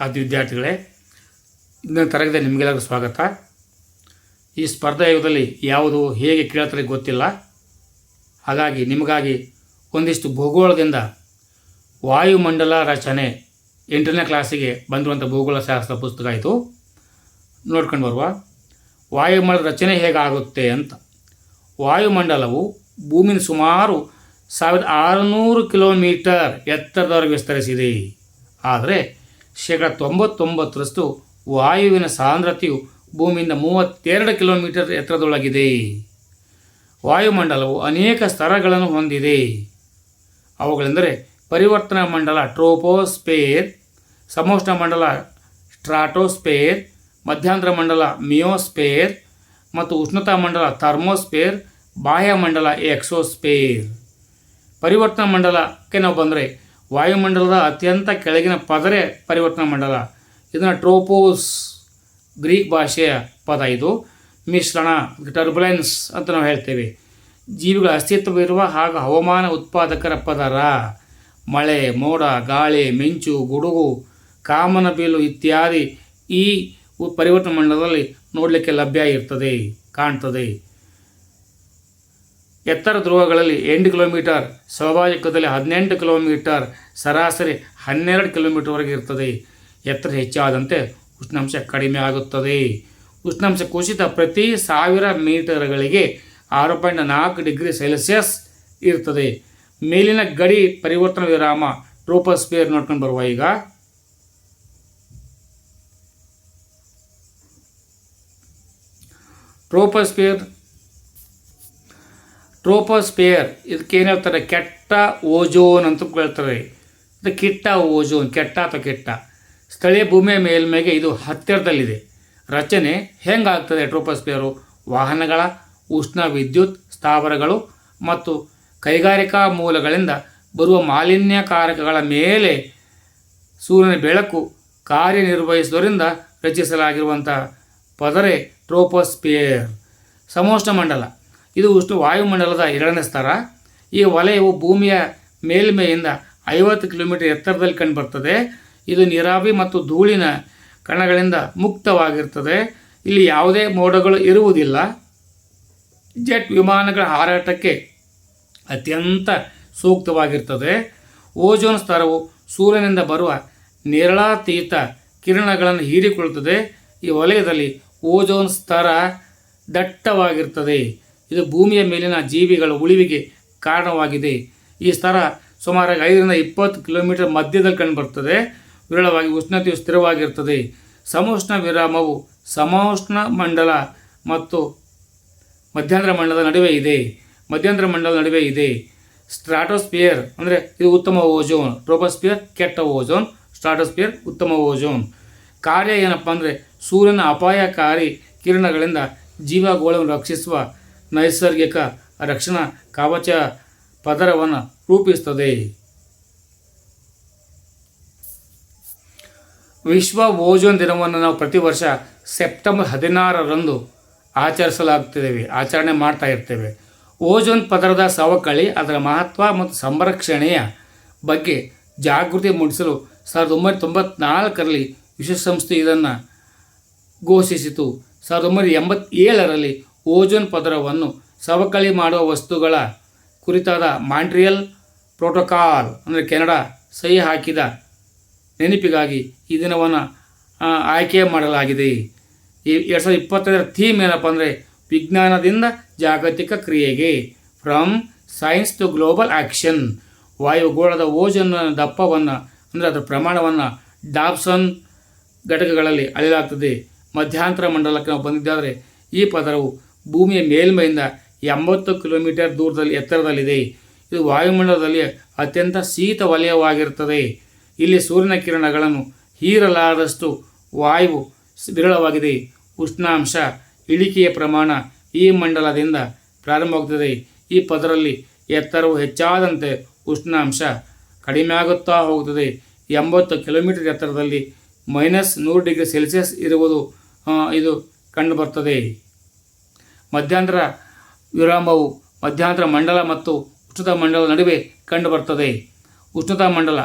ಆದ ವಿದ್ಯಾರ್ಥಿಗಳೇ, ಇಂದಿನ ತರಗತಿ ನಿಮಗೆಲ್ಲರಿಗೂ ಸ್ವಾಗತ. ಈ ಸ್ಪರ್ಧಾ ಯುಗದಲ್ಲಿ ಯಾವುದು ಹೇಗೆ ಕೇಳ್ತಾರೆ ಗೊತ್ತಿಲ್ಲ. ಹಾಗಾಗಿ ನಿಮಗಾಗಿ ಒಂದಿಷ್ಟು ಭೂಗೋಳದಿಂದ ವಾಯುಮಂಡಲ ರಚನೆ ಎಂಟನೇ ಕ್ಲಾಸಿಗೆ ಬಂದಿರುವಂಥ ಭೂಗೋಳ ಶಾಸ್ತ್ರ ಪುಸ್ತಕ ಇದು. ನೋಡ್ಕೊಂಡು ಬರುವ, ವಾಯುಮಂಡಲ ರಚನೆ ಹೇಗಾಗುತ್ತೆ ಅಂತ. ವಾಯುಮಂಡಲವು ಭೂಮಿನ ಸುಮಾರು ಸಾವಿರದ ಆರುನೂರು ಕಿಲೋಮೀಟರ್ ಎತ್ತರದವರೆಗೆ ವಿಸ್ತರಿಸಿದೆ. ಆದರೆ ಶೇಕಡ ತೊಂಬತ್ತೊಂಬತ್ತರಷ್ಟು ವಾಯುವಿನ ಸಾಂದ್ರತೆಯು ಭೂಮಿಯಿಂದ ಮೂವತ್ತೆರಡು ಕಿಲೋಮೀಟರ್ ಎತ್ತರದೊಳಗಿದೆ. ವಾಯುಮಂಡಲವು ಅನೇಕ ಸ್ತರಗಳನ್ನು ಹೊಂದಿದೆ. ಅವುಗಳೆಂದರೆ ಪರಿವರ್ತನಾ ಮಂಡಲ ಟ್ರೋಪೋಸ್ಪೇರ್ ಸಮೋಷ್ಣ ಮಂಡಲ ಸ್ಟ್ರಾಟೋಸ್ಪೇರ್ ಮಧ್ಯಾಂತರ ಮಂಡಲ ಮಿಯೋಸ್ಪೇರ್ ಮತ್ತು ಉಷ್ಣತಾ ಮಂಡಲ ಥರ್ಮೋಸ್ಪೇರ್ ಬಾಹ್ಯಮಂಡಲ ಎಕ್ಸೋಸ್ಪೇರ್ ಪರಿವರ್ತನಾ ಮಂಡಲಕ್ಕೆ ನಾವು ಬಂದರೆ ವಾಯುಮಂಡಲದ ಅತ್ಯಂತ ಕೆಳಗಿನ ಪದರೆ ಪರಿವರ್ತನಾ ಮಂಡಲ. ಇದನ್ನು ಟ್ರೋಪೋಸ್ ಗ್ರೀಕ್ ಭಾಷೆಯ ಪದ ಇದು. ಮಿಶ್ರಣ ಟರ್ಬುಲೆನ್ಸ್ ಅಂತ ನಾವು ಹೇಳ್ತೇವೆ. ಜೀವಿಗಳ ಅಸ್ತಿತ್ವವಿರುವ ಹಾಗೂ ಹವಾಮಾನ ಉತ್ಪಾದಕರ ಪದರ ಮಳೆ, ಮೋಡ, ಗಾಳಿ, ಮಿಂಚು, ಗುಡುಗು, ಕಾಮನ ಬೀಲು ಇತ್ಯಾದಿ ಈ ಪರಿವರ್ತನಾ ಮಂಡಲದಲ್ಲಿ ನೋಡಲಿಕ್ಕೆ ಲಭ್ಯ ಇರ್ತದೆ, ಕಾಣ್ತದೆ. ಎತ್ತರ ಧ್ರುವಗಳಲ್ಲಿ ಎಂಟು ಕಿಲೋಮೀಟರ್ ಸ್ವಾಭಾವಿಕದಲ್ಲಿ ಹದಿನೆಂಟು ಕಿಲೋಮೀಟರ್, ಸರಾಸರಿ ಹನ್ನೆರಡು ಕಿಲೋಮೀಟರ್ವರೆಗೆ ಇರ್ತದೆ ಎತ್ತರ ಹೆಚ್ಚಾದಂತೆ ಉಷ್ಣಾಂಶ ಕಡಿಮೆ ಆಗುತ್ತದೆ. ಉಷ್ಣಾಂಶ ಕುಸಿತ ಪ್ರತಿ ಸಾವಿರ ಮೀಟರ್ಗಳಿಗೆ ಆರು ಪಾಯಿಂಟ್ ನಾಲ್ಕು ಡಿಗ್ರಿ ಸೆಲ್ಸಿಯಸ್ ಇರ್ತದೆ ಮೇಲಿನ ಗಡಿ ಪರಿವರ್ತನಾ ವಿರಾಮ ಟ್ರೋಪೋಸ್ಪಿಯರ್ ನೋಡ್ಕೊಂಡು ಬರುವ ಈಗ. ಟ್ರೋಪೋಸ್ಪಿಯರ್ ಟ್ರೋಪೋಸ್ಪಿಯರ್ ಇದಕ್ಕೆ ಏನು ಹೇಳ್ತಾರೆ? ಕೆಟ್ಟ ಓಜೋನ್ ಅಂತ ಹೇಳ್ತಾರೆ ಇದು ಕಿಟ್ಟ ಓಜೋನ್, ಕೆಟ್ಟ ಅಥವಾ ಕೆಟ್ಟ? ಸ್ಥಳೀಯ ಭೂಮಿಯ ಮೇಲ್ಮೈಗೆ ಇದು ಹತ್ತಿರದಲ್ಲಿದೆ. ರಚನೆ ಹೆಂಗಾಗ್ತದೆ ಟ್ರೋಪೋಸ್ಪಿಯರು ವಾಹನಗಳ, ಉಷ್ಣ ವಿದ್ಯುತ್ ಸ್ಥಾವರಗಳು ಮತ್ತು ಕೈಗಾರಿಕಾ ಮೂಲಗಳಿಂದ ಬರುವ ಮಾಲಿನ್ಯಕಾರಕಗಳ ಮೇಲೆ ಸೂರ್ಯನ ಬೆಳಕು ಕಾರ್ಯನಿರ್ವಹಿಸುವುದರಿಂದ ರಚಿಸಲಾಗಿರುವಂಥ ಪದರೆ ಟ್ರೋಪೋಸ್ಪಿಯರ್ ಸಮೋಷ್ಣ ಮಂಡಲ. ಇದು ಉಷ್ಣ ವಾಯುಮಂಡಲದ ಎರಡನೇ ಸ್ತರ. ಈ ವಲಯವು ಭೂಮಿಯ ಮೇಲ್ಮೈಯಿಂದ ಐವತ್ತು ಕಿಲೋಮೀಟರ್ ಎತ್ತರದಲ್ಲಿ ಕಂಡುಬರ್ತದೆ. ಇದು ನೀರಾವಿ ಮತ್ತು ಧೂಳಿನ ಕಣಗಳಿಂದ ಮುಕ್ತವಾಗಿರ್ತದೆ. ಇಲ್ಲಿ ಯಾವುದೇ ಮೋಡಗಳು ಇರುವುದಿಲ್ಲ. ಜೆಟ್ ವಿಮಾನಗಳ ಹಾರಾಟಕ್ಕೆ ಅತ್ಯಂತ ಸೂಕ್ತವಾಗಿರ್ತದೆ. ಓಜೋನ್ ಸ್ತರವು ಸೂರ್ಯನಿಂದ ಬರುವ ನೇರಳಾತೀತ ಕಿರಣಗಳನ್ನು ಹೀರಿಕೊಳ್ಳುತ್ತದೆ. ಈ ವಲಯದಲ್ಲಿ ಓಜೋನ್ ಸ್ತರ ದಟ್ಟವಾಗಿರ್ತದೆ. ಇದು ಭೂಮಿಯ ಮೇಲಿನ ಜೀವಿಗಳ ಉಳಿವಿಗೆ ಕಾರಣವಾಗಿದೆ. ಈ ಸ್ಥರ ಸುಮಾರು ಐದರಿಂದ ಇಪ್ಪತ್ತು ಕಿಲೋಮೀಟರ್ ಮಧ್ಯದಲ್ಲಿ ಕಂಡುಬರ್ತದೆ ವಿರಳವಾಗಿ ಉಷ್ಣತೆಯು ಸ್ಥಿರವಾಗಿರ್ತದೆ ಸಮೋಷ್ಣ ವಿರಾಮವು ಸಮೋಷ್ಣ ಮಂಡಲ ಮತ್ತು ಮಧ್ಯಾಂತರ ಮಂಡಲದ ನಡುವೆ ಇದೆ. ಮಧ್ಯಾಂತರ ಮಂಡಲದ ನಡುವೆ ಇದೆ. ಸ್ಟ್ರಾಟೋಸ್ಪಿಯರ್ ಅಂದರೆ ಇದು ಉತ್ತಮ ಓಜೋನ್ ಟ್ರೋಪೋಸ್ಪಿಯರ್ ಕೆಟ್ಟ ಓಜೋನ್ ಸ್ಟ್ರಾಟೋಸ್ಪಿಯರ್ ಉತ್ತಮ ಓಜೋನ್. ಕಾರ್ಯ ಏನಪ್ಪ ಅಂದರೆ ಸೂರ್ಯನ ಅಪಾಯಕಾರಿ ಕಿರಣಗಳಿಂದ ಜೀವಗೋಳವನ್ನು ರಕ್ಷಿಸುವ ನೈಸರ್ಗಿಕ ರಕ್ಷಣಾ ಕವಚ ಪದರವನ್ನು ರೂಪಿಸುತ್ತದೆ. ವಿಶ್ವ ಓಜೋನ್ ದಿನವನ್ನು ನಾವು ಪ್ರತಿ ವರ್ಷ ಸೆಪ್ಟೆಂಬರ್ ಹದಿನಾರರಂದು ಆಚರಿಸಲಾಗುತ್ತಿದ್ದೇವೆ ಆಚರಣೆ ಮಾಡ್ತಾ ಇರ್ತೇವೆ. ಓಜೋನ್ ಪದರದ ಸವಕಳಿ ಅದರ ಮಹತ್ವ ಮತ್ತು ಸಂರಕ್ಷಣೆಯ ಬಗ್ಗೆ ಜಾಗೃತಿ ಮೂಡಿಸಲು ಸಾವಿರದ ಒಂಬೈನೂರ ತೊಂಬತ್ನಾಲ್ಕರಲ್ಲಿ ವಿಶ್ವಸಂಸ್ಥೆ ಇದನ್ನು ಘೋಷಿಸಿತು. ಸಾವಿರದ ಒಂಬೈನೂರ ಎಂಬತ್ತೇಳರಲ್ಲಿ ಓಜೋನ್ ಪದರವನ್ನು ಸವಕಳಿ ಮಾಡುವ ವಸ್ತುಗಳ ಕುರಿತಾದ ಮಾಂಟ್ರಿಯಲ್ ಪ್ರೋಟೋಕಾಲ್, ಅಂದರೆ ಕೆನಡಾ ಸಹಿ ಹಾಕಿದ ನೆನಪಿಗಾಗಿ ಈ ದಿನವನ್ನು ಆಯ್ಕೆ ಮಾಡಲಾಗಿದೆ. ಈ ಎರಡು ಸಾವಿರದ ಇಪ್ಪತ್ತೈದರ ಥೀಮ್ ಏನಪ್ಪ ಅಂದರೆ ವಿಜ್ಞಾನದಿಂದ ಜಾಗತಿಕ ಕ್ರಿಯೆಗೆ from science to global action ವಾಯುಗೋಳದ ozone ದಪ್ಪವನ್ನು, ಅಂದರೆ ಅದರ ಪ್ರಮಾಣವನ್ನು ಡಾಬ್ಸನ್ ಘಟಕಗಳಲ್ಲಿ ಅಳೆಯಲಾಗ್ತದೆ. ಮಧ್ಯಾಂತರ ಮಂಡಲಕ್ಕೆ ನಾವು ಬಂದಿದ್ದಾದರೆ ಈ ಪದರವು ಭೂಮಿಯ ಮೇಲ್ಮೈಯಿಂದ ಎಂಬತ್ತು ಕಿಲೋಮೀಟರ್ ದೂರದಲ್ಲಿ, ಎತ್ತರದಲ್ಲಿದೆ. ಇದು ವಾಯುಮಂಡಲದಲ್ಲಿ ಅತ್ಯಂತ ಶೀತ ವಲಯವಾಗಿರುತ್ತದೆ. ಇಲ್ಲಿ ಸೂರ್ಯನ ಕಿರಣಗಳನ್ನು ಹೀರಲಾರದಷ್ಟು ವಾಯು ವಿರಳವಾಗಿದೆ. ಉಷ್ಣಾಂಶ ಇಳಿಕೆಯ ಪ್ರಮಾಣ ಈ ಮಂಡಲದಿಂದ ಪ್ರಾರಂಭವಾಗುತ್ತದೆ. ಈ ಪದರಲ್ಲಿ ಎತ್ತರವು ಹೆಚ್ಚಾದಂತೆ ಉಷ್ಣಾಂಶ ಕಡಿಮೆಯಾಗುತ್ತಾ ಹೋಗುತ್ತದೆ. ಎಂಬತ್ತು ಕಿಲೋಮೀಟರ್ ಎತ್ತರದಲ್ಲಿ ಮೈನಸ್ ನೂರು ಡಿಗ್ರಿ ಸೆಲ್ಸಿಯಸ್ ಇರುವುದು ಇದು ಕಂಡುಬರ್ತದೆ ಮಧ್ಯಾಂತರ ವಿರಾಮವು ಮಧ್ಯಾಂತರ ಮಂಡಲ ಮತ್ತು ಉಷ್ಣತಾ ಮಂಡಲದ ನಡುವೆ ಕಂಡುಬರುತ್ತದೆ ಉಷ್ಣತಾ ಮಂಡಲ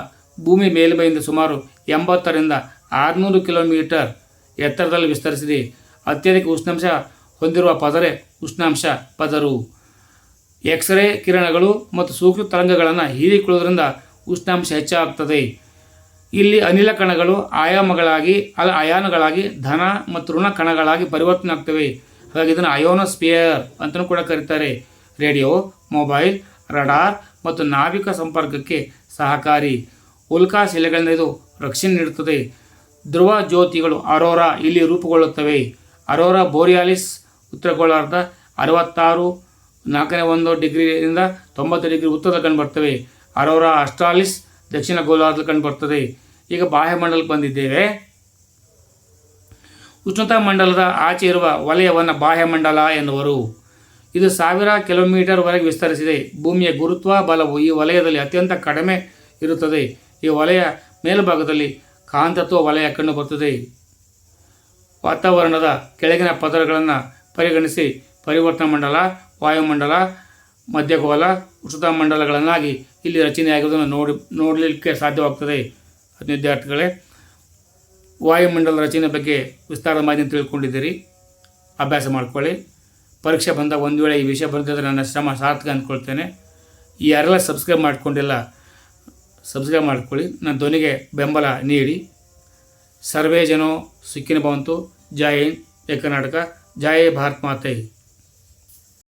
ಭೂಮಿ ಮೇಲ್ಮೈಯಿಂದ ಸುಮಾರು ಎಂಬತ್ತರಿಂದ ಆರುನೂರು ಕಿಲೋಮೀಟರ್ ಎತ್ತರದಲ್ಲಿ ವಿಸ್ತರಿಸಿದೆ. ಅತ್ಯಧಿಕ ಉಷ್ಣಾಂಶ ಹೊಂದಿರುವ ಪದರೆ ಉಷ್ಣಾಂಶ ಪದರು. ಎಕ್ಸ್ರೇ ಕಿರಣಗಳು ಮತ್ತು ಸೂಕ್ಷ್ಮ ತರಂಗಗಳನ್ನು ಹೀರಿಕೊಳ್ಳುವುದರಿಂದ ಉಷ್ಣಾಂಶ ಹೆಚ್ಚಾಗ್ತದೆ. ಇಲ್ಲಿ ಅನಿಲ ಕಣಗಳು ಆಯಾಮಗಳಾಗಿ ಅಲ್ಲ ಅಯಾನುಗಳಾಗಿ ಧನ ಮತ್ತು ಋಣ ಕಣಗಳಾಗಿ ಪರಿವರ್ತನೆ ಆಗ್ತವೆ. ಹಾಗಾಗಿ ಇದನ್ನು ಅಯೋನೋಸ್ಪಿಯರ್ ಅಂತಲೂ ಕೂಡ ಕರೀತಾರೆ. ರೇಡಿಯೋ, ಮೊಬೈಲ್, ರಡಾರ್ ಮತ್ತು ನಾವಿಕ ಸಂಪರ್ಕಕ್ಕೆ ಸಹಕಾರಿ. ಉಲ್ಕಾ ಶಿಲೆಗಳಿಂದ ಇದು ರಕ್ಷಣೆ ನೀಡುತ್ತದೆ. ಧ್ರುವ ಜ್ಯೋತಿಗಳು ಅರೋರಾ ಇಲ್ಲಿ ರೂಪುಗೊಳ್ಳುತ್ತವೆ. ಅರೋರಾ ಬೋರಿಯಾಲಿಸ್, ಉತ್ತರ ಗೋಳಾರ್ಧ ಅರವತ್ತಾರು, ನಾಲ್ಕನೇ ಒಂದು ಡಿಗ್ರಿಯಿಂದ ತೊಂಬತ್ತು ಡಿಗ್ರಿ ಉತ್ತರದಲ್ಲಿ ಕಂಡುಬರ್ತವೆ ಅರೋರಾ ಅಸ್ಟ್ರಾಲಿಸ್, ದಕ್ಷಿಣ ಗೋಳಾರ್ಧದಲ್ಲಿ ಕಂಡುಬರ್ತದೆ ಈಗ ಬಾಹ್ಯಮಂಡಲಕ್ಕೆ ಬಂದಿದ್ದೇವೆ. ಉಷ್ಣತಾ ಮಂಡಲದ ಆಚೆ ಇರುವ ವಲಯವನ್ನು ಬಾಹ್ಯಮಂಡಲ ಎನ್ನುವರು. ಇದು ಸಾವಿರ ಕಿಲೋಮೀಟರ್ವರೆಗೆ ವಿಸ್ತರಿಸಿದೆ. ಭೂಮಿಯ ಗುರುತ್ವ, ಬಲವು ಈ ವಲಯದಲ್ಲಿ ಅತ್ಯಂತ ಕಡಿಮೆ ಇರುತ್ತದೆ. ಈ ವಲಯ ಮೇಲ್ಭಾಗದಲ್ಲಿ ಕಾಂತತ್ವ ವಲಯ ಕಂಡುಬರುತ್ತದೆ. ವಾತಾವರಣದ ಕೆಳಗಿನ ಪದರಗಳನ್ನು ಪರಿಗಣಿಸಿ ಪರಿವರ್ತನಾ ಮಂಡಲ, ವಾಯುಮಂಡಲ ಮಧ್ಯಗೋಲ ಉಷ್ಣತಾ ಮಂಡಲಗಳನ್ನಾಗಿ ಇಲ್ಲಿ ರಚನೆಯಾಗುವುದನ್ನು ನೋಡಿ, ನೋಡಲಿಕ್ಕೆ ಸಾಧ್ಯವಾಗ್ತದೆ. ವಿದ್ಯಾರ್ಥಿಗಳೇ ವಾಯುಮಂಡಲ ರಚನೆ ಬಗ್ಗೆ ವಿಸ್ತಾರ ಮಾಹಿತಿ ತಿಳ್ಕೊಂಡಿದ್ದೀರಿ. ಅಭ್ಯಾಸ ಮಾಡ್ಕೊಳ್ಳಿ. ಪರೀಕ್ಷೆ ಬಂದಾಗ ಒಂದು ವೇಳೆ ಈ ವಿಷಯ ಬಂದಿದ್ದರೆ ನನ್ನ ಶ್ರಮ ಸಾರ್ಥಕ ಅಂದ್ಕೊಳ್ತೇನೆ ಯಾರೆಲ್ಲ ಸಬ್ಸ್ಕ್ರೈಬ್ ಮಾಡ್ಕೊಂಡಿಲ್ಲ ಸಬ್ಸ್ಕ್ರೈಬ್ ಮಾಡ್ಕೊಳ್ಳಿ. ನನ್ನ ಧ್ವನಿಗೆ ಬೆಂಬಲ ನೀಡಿ. ಸರ್ವೇ ಜನೋ, ಸಿಕ್ಕಿನ ಬಂತು ಜೈ ಹಿಂದ್ ಕರ್ನಾಟಕ. ಜೈ ಭಾರತ್ ಮಾತೆ